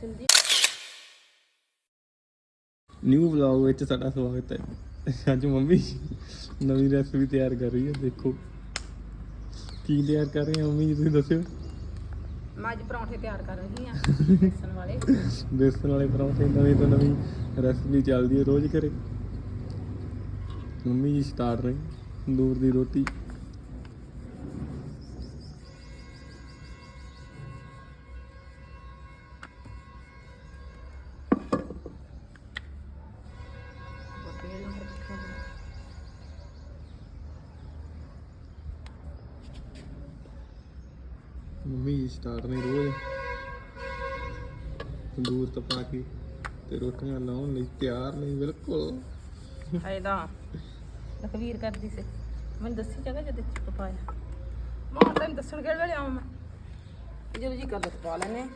Sindhi new vlog ਵਿੱਚ ਸਾਡਾ ਸਵਾਗਤ ਹੈ। ਅੱਜ ਮੰਮੀ ਨਵੀਂ ਰੈਸਪੀ ਤਿਆਰ ਕਰ ਰਹੀ ਹੈ ਦੇਖੋ। ਕੀ ਤਿਆਰ ਕਰ ਰਹੇ ਹੋ ਮੰਮੀ ਜੀ ਤੁਸੀਂ ਦੱਸਿਓ। ਮੈਂ ਅੱਜ ਪਰੌਂਠੇ ਤਿਆਰ ਕਰ ਰਹੀ ਹਾਂ ਬੇਸਣ ਵਾਲੇ। ਬੇਸਣ ਵਾਲੇ ਪਰੌਂਠੇ ਨਵੀਂ ਤੋਂ ਨਵੀਂ ਰੈਸਪੀ ਚੱਲਦੀ ਹੈ ਰੋਜ਼ ਘਰੇ। ਮੰਮੀ ਜੀ ਸਟਾਰਟ ਰਹੇ ਤੰਦੂਰ ਦੀ ਰੋਟੀ। ਮੰਮੀ ਸਟਾਰਟ ਨੇ ਰੋਜ਼। ਤੰਦੂਰ ਤੇ ਪਾ ਕੇ ਤੇ ਰੋਟੀਆਂ ਲਾਉਣ ਲਈ ਤਿਆਰ ਨਹੀਂ, ਬਿਲਕੁਲ। ਇਹਦਾ ਲਖਵੀਰ ਕਰਦੀ ਸੀ। ਮੈਨੂੰ ਦੱਸੀ ਜਗ੍ਹਾ ਜਦ ਚੁੱਪ ਪਾਇਆ ਮੈਂ, ਤੈਨੂੰ ਦੱਸਣ ਕਿਹੜੇ ਵੇਲੇ ਆਵਾਂ ਮੈਂ? ਜਦੋਂ ਜੀ ਗੱਲ ਪਾ ਲੈਨੇ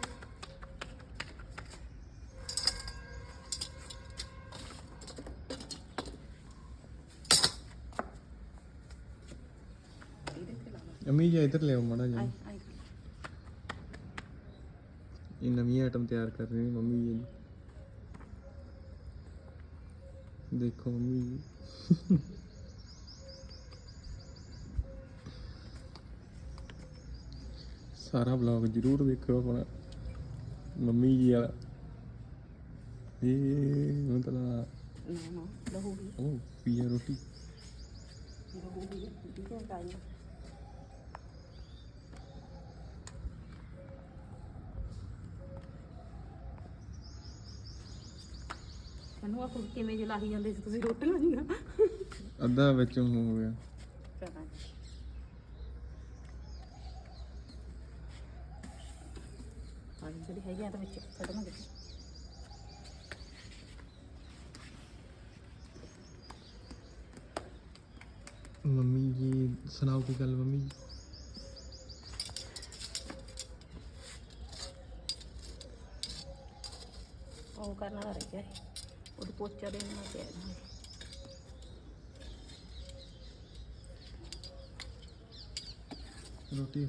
ਮੰਮੀ ਜੀ ਇੱਧਰ ਲਿਆਓ ਮਾੜਾ ਆਈ ਇਹ ਨਵੀਂ ਆਈਟਮ ਤਿਆਰ ਕਰ ਰਹੇ ਨੇ ਮੰਮੀ ਜੀ। ਦੇਖੋ ਮੰਮੀ ਜੀ। ਸਾਰਾ ਵਲੌਗ ਜਰੂਰ ਦੇਖਿਓ ਆਪਣਾ। ਮੰਮੀ ਜੀ ਵਾਲਾ। ਇਹ ਮਤਲਬ ਨਾ ਨਾ ਲਹੂਗੀ ਉਹ ਪੀਆ ਰੋਟੀ। ਲਹੂਗੀ ਠੀਕ ਹੈ ਟਾਈਮ ਮੈਨੂੰ ਆ ਫੁਲ ਕਿਵੇਂ ਜੇ ਲਾਹੀ ਜਾਂਦੇ ਸੀ ਤੁਸੀਂ ਰੋਟੀਆਂ ਜੀਆਂ ਅੱਧਾ ਵਿੱਚ ਹੋ ਗਿਆ। ਹਾਂ ਜਿਹੜੀ ਹੈਗੀ ਆ ਤਾਂ ਵਿੱਚ ਕੱਢਾਂਗੇ ਮੰਮੀ ਜੀ ਸੁਣਾਓ ਕੀ ਗੱਲ ਮੰਮੀ ਜੀ? ਉਹ ਕਰਨ ਰਹਿ ਗਿਆ। ਪੋਚਾ ਦੇਣਾ ਪਿਆ ਇਹਨਾਂ ਰੋਟੀ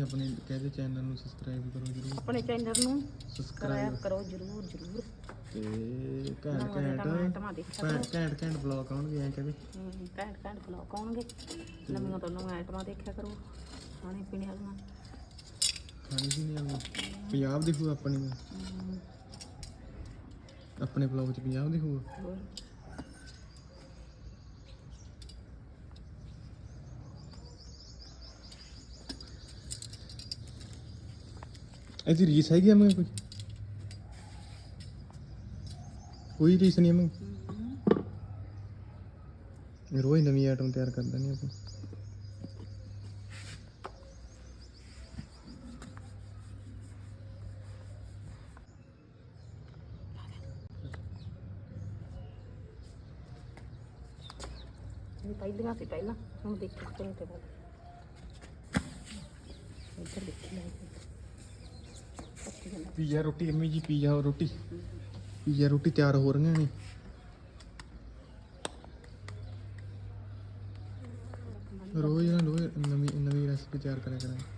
ਆਪਣੇ ਕਹਿੰਦੇ ਚੈਨਲ ਨੂੰ ਸਬਸਕ੍ਰਾਈਬ ਕਰੋ ਜਰੂਰ। ਆਪਣੇ ਚੈਨਲ ਨੂੰ ਸਬਸਕ੍ਰਾਈਬ ਕਰੋ ਜਰੂਰ ਜਰੂਰ। ਤੇ ਘੈਂਟ ਘੈਂਟ ਘੈਂਟ ਘੈਂਟ ਘੈਂਟ ਬਲੌਗ ਆਉਣਗੇ ਐਂ ਕਹਿੰਦੇ ਘੈਂਟ ਘੈਂਟ ਬਲੌਗ ਆਉਣਗੇ। ਨਵੀਆਂ ਤੋਂ ਨਵੀਆਂ ਆਈਟਮਾਂ ਦੇਖਿਆ ਕਰੋ। ਖਾਣੇ ਪੀਣੇ ਵਾਲੀਆਂ। ਖਾਣੀ ਵੀ ਨਹੀਂ ਆਉਂਦੀ ਪੰਜਾਬ ਦੀ ਹੋਊ ਆਪਣੀ ਹਮ, ਆਪਣੇ ਬਲੌਗ ਚ ਪੰਜਾਬ ਦੀ ਹੋਊ ਹੋਰ ਇਹਦੀ ਰੀਸ ਹੈਗੀ ਐਵੇਂ ਕੋਈ? ਕੋਈ ਰੀਸ ਨਹੀਂ ਐਵੇਂ ਰੋਜ਼ ਨਵੀਂ ਆਈਟਮ ਤਿਆਰ ਕਰ ਦਿੰਦੇ ਆਪਾਂ। ਇਹ ਸੀ ਪਹਿਲਾਂ, ਹੁਣ ਦੇਖੀ ਚੰਗੇ ਤੇ ਬਾਅਦ ਇੱਧਰ ਦੇਖੀ ਲੈ ਪੀਜ਼ਾ ਰੋਟੀ, ਅੰਮੀ ਜੀ ਪੀਜ਼ਾ ਔਰ ਰੋਟੀ। ਪੀਜ਼ਾ ਰੋਟੀ ਤਿਆਰ ਹੋ ਰਹੀਆਂ ਨੇ। ਰੋਜ਼ ਨਾ ਰੋਜ਼ ਨਵੀਂ ਨਵੀਂ ਰੈਸਪੀ ਤਿਆਰ ਕਰਿਆ ਕਰਾਂਗੇ।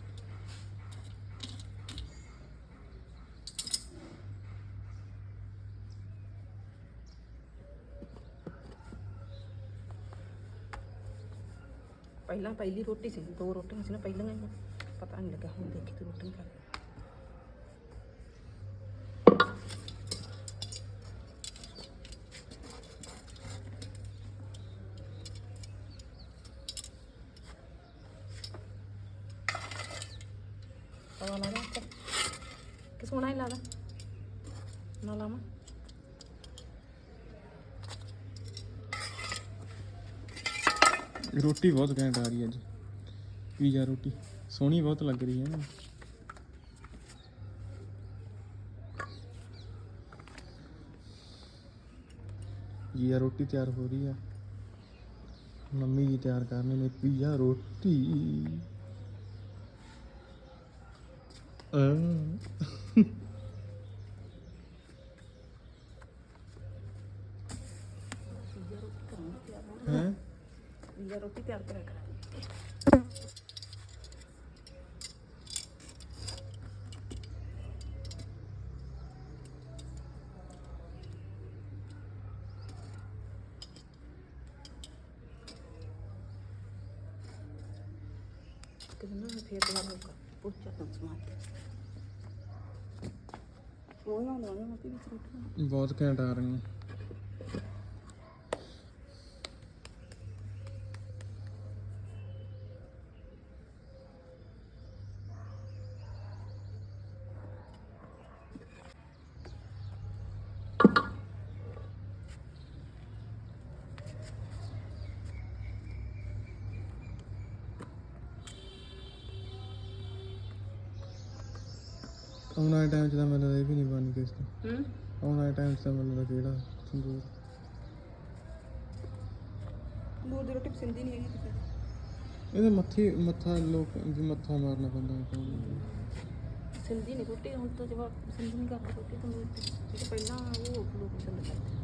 ਪਹਿਲਾਂ ਪਹਿਲੀ ਰੋਟੀ ਸੀ, ਦੋ ਰੋਟੀਆਂ ਸੀ ਨਾ ਪਹਿਲੀਆਂ ਹੀ। ਪਤਾ ਨਹੀਂ ਲੱਗਾ ਹੁਣ ਦੇਖੀ ਤੂੰ ਰੋਟੀ ਕਰ ਤਵਾ ਲਾ ਲਾ ਉੱਤੇ। ਕਿ ਸੋਹਣਾ ਹੀ ਲਾ ਲਾ ਨਾ ਲਾਵਾਂ। ਰੋਟੀ ਬਹੁਤ ਘੈਂਟ ਆ ਰਹੀ ਹੈ ਅੱਜ ਪੀਜ਼ਾ ਰੋਟੀ ਸੋਹਣੀ ਬਹੁਤ ਲੱਗ ਰਹੀ ਹੈ ਨਾ ਪੀਜ਼ਾ ਰੋਟੀ ਤਿਆਰ ਹੋ ਰਹੀ ਹੈ ਮੰਮੀ ਜੀ ਤਿਆਰ ਕਰਨੇ ਨੇ ਪੀਜ਼ਾ ਰੋਟੀ ਅਹ ਪੀਜ਼ਾ ਰੋਟੀ ਕਰਾਂਗੇ ਤਿਆਰ ਹੈ ਜਾਂ ਰੋਟੀ ਤਿਆਰ ਕਰਿਆ ਕਰਾਂ Криминальная передоговорка. Пусть от смотрит. ਬਹੁਤ ਘੈਂਟ ਆ ਰਹੀਆਂ ਆਉਣ ਵਾਲੇ ਟਾਈਮ 'ਚ ਤਾਂ ਮੈਨੂੰ ਇਹ ਵੀ ਨਹੀਂ ਬਣਨੀ ਕਿਸ ਤੋਂ। ਹੂੰ? ਆਉਣ ਵਾਲੇ ਟਾਈਮ 'ਚ ਤਾਂ ਮੈਨੂੰ ਕਿਹੜਾ ਸੰਦੂਰ। ਦੂਰ ਦੀ ਰੋਟੀ ਪਸੰਦ ਹੀ ਨਹੀਂ ਹੈਗੀ ਕਿਸੇ ਇਹਦੇ ਮੱਥੇ ਮੱਥਾ ਲੋਕ ਵੀ ਮੱਥਾ ਮਾਰਨਾ ਪੈਂਦਾ ਹੈ ਤਾਂ। ਸਿੰਧੀ ਨਹੀਂ ਰੋਟੀ ਹੁਣ ਤਾਂ ਜਵਾਬ ਪਸੰਦ ਨਹੀਂ ਕਰਦੇ ਰੋਟੀ ਤੰਦੂਰ ਦੀ ਜਿਹੜੇ ਪਹਿਲਾਂ ਉਹ ਲੋਕ ਪਸੰਦ ਕਰਦੇ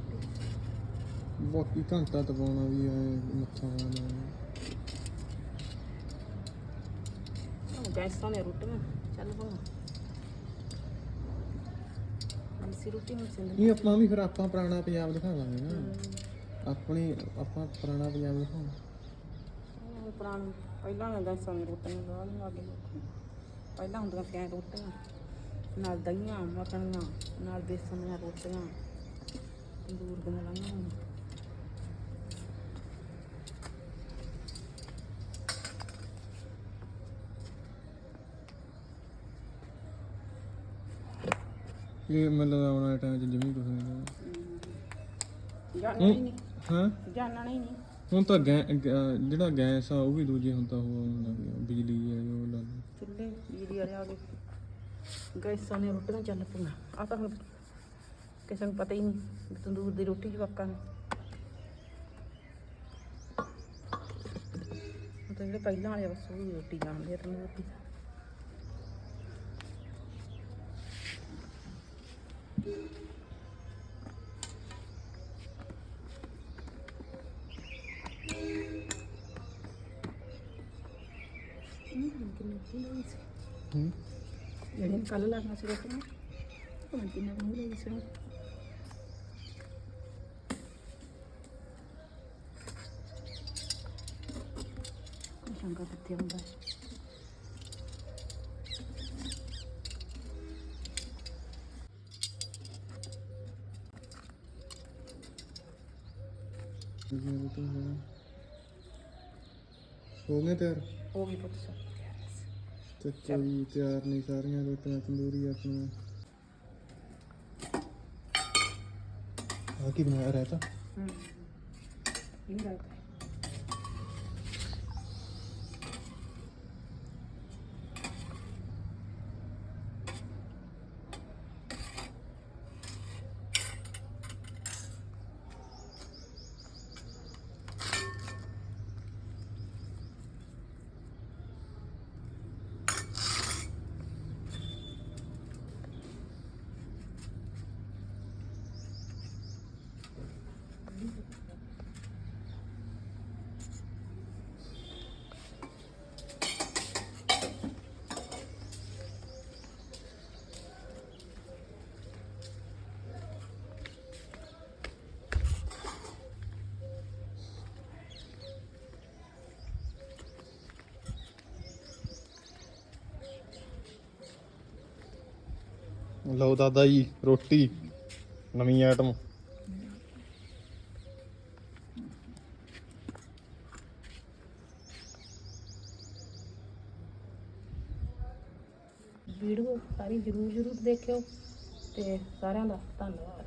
ਬਾਕੀ ਘੰਟਾ ਦਬਾਉਣਾ ਵੀ ਐ ਮੱਥਾ ਮਾਰਨਾ ਉਹ ਗੈਸਾਂ ਨੇ ਰੋਟੀਆਂ ਚੱਲ ਬਣਾ ਅੰਸੀ ਰੋਟੀ ਹੁਣ ਸਿੰਧ ਨਹੀਂ ਆਪਾਂ ਵੀ ਫਿਰ ਆਪਾਂ ਪੁਰਾਣਾ ਪੰਜਾਬ ਦਿਖਾਵਾਂਗੇ ਨਾ। ਆਪਣੀ ਆਪਾਂ ਪੁਰਾਣਾ ਪੰਜਾਬ ਦਿਖਾਵਾਂਗੇ ਉਹ ਪੁਰਾਣੀ ਪਹਿਲਾਂ ਨਾ ਨੇ ਰੋਟੀਆਂ ਬਾਅਦ ਨੂੰ ਆ ਗਏ ਲੋਕ ਪਹਿਲਾਂ ਹੁੰਦੀਆਂ ਸੀ ਐਂ ਰੋਟੀਆਂ। ਨਾਲ ਦਹੀਆਂ ਮੱਖਣੀਆਂ ਨਾਲ ਬੇਸਣ ਦੀਆਂ ਰੋਟੀਆਂ। ਤੰਦੂਰ ਦੀਆਂ ਲਾਈਆਂ ਇਹ ਮੈਨੂੰ ਆਉਣ ਵਾਲੇ ਟਾਈਮ 'ਚ ਜਮੀ ਕੁਝ ਨਹੀਂ ਹੋਣਾ। ਜਾਣਨਾ ਹੀ ਨਹੀਂ। ਹਾਂ? ਜਾਣਨਾ ਹੀ ਨਹੀਂ। ਹੁਣ ਤਾਂ ਗੈ ਗ- ਜਿਹੜਾ ਗੈਸ ਆ ਉਹ ਵੀ ਦੂਜੇ ਹੁਣ ਤਾਂ ਉਹ ਆਉਣ ਲੱਗ ਗਿਆ ਬਿਜਲੀ ਹੈ ਉਹ ਲਾ ਲਓ। ਚੁੱਲ੍ਹੇ ਬਿਜਲੀ ਵਾਲੇ ਆ ਗਏ। ਗੈਸਾਂ ਨੇ ਰੋਟੀਆਂ ਚੱਲ ਪਈਆਂ। ਆ ਤਾਂ ਹੁਣ ਕਿਸੇ ਨੂੰ ਪਤਾ ਹੀ ਨਹੀਂ ਵੀ ਤੰਦੂਰ ਦੀ ਰੋਟੀ ਜਵਾਕਾਂ ਨੂੰ। ਉਹ ਤਾਂ ਜਿਹੜੇ ਪਹਿਲਾਂ ਵਾਲੇ ਆ ਬਸ ਉਹ ਰੋਟੀ ਜਾਣਦੇ ਆ ਤੰਦੂਰ ਦੀ। ਜਿਹੜੇ ਕੱਲ ਲੱਗਣਾ ਸੀ ਰੋਟੀਆਂ ਉਹ ਕਿੰਨੇ ਨੂੰ ਲਈ ਸੀ ਸ਼ੰਕਰ ਕਿੱਥੇ ਹੁੰਦਾ ਹੈ ਹੋ ਗਏ ਤਿਆਰ ਉਹ ਵੀ ਪੁੱਤ ਸਾ ਤੇ ਕੋਈ ਤਿਆਰ ਨਹੀਂ ਸਾਰੀਆਂ ਰੋਟੀਆਂ, ਤੰਦੂਰੀ ਆਪਣੀਆਂ। ਆ ਕੀ ਬਣਾਇਆ ਰਹਿਤਾ ਹੂੰ। ਇਹ ਰਾਇਤਾ ਹੈ ਲਓ ਦਾਦਾ ਜੀ, ਰੋਟੀ, ਨਵੀਂ ਆਈਟਮ ਵੀਡੀਓ ਸਾਰੀ ਜਰੂਰ ਜਰੂਰ ਦੇਖਿਓ ਤੇ ਸਾਰਿਆਂ ਦਾ ਧੰਨਵਾਦ।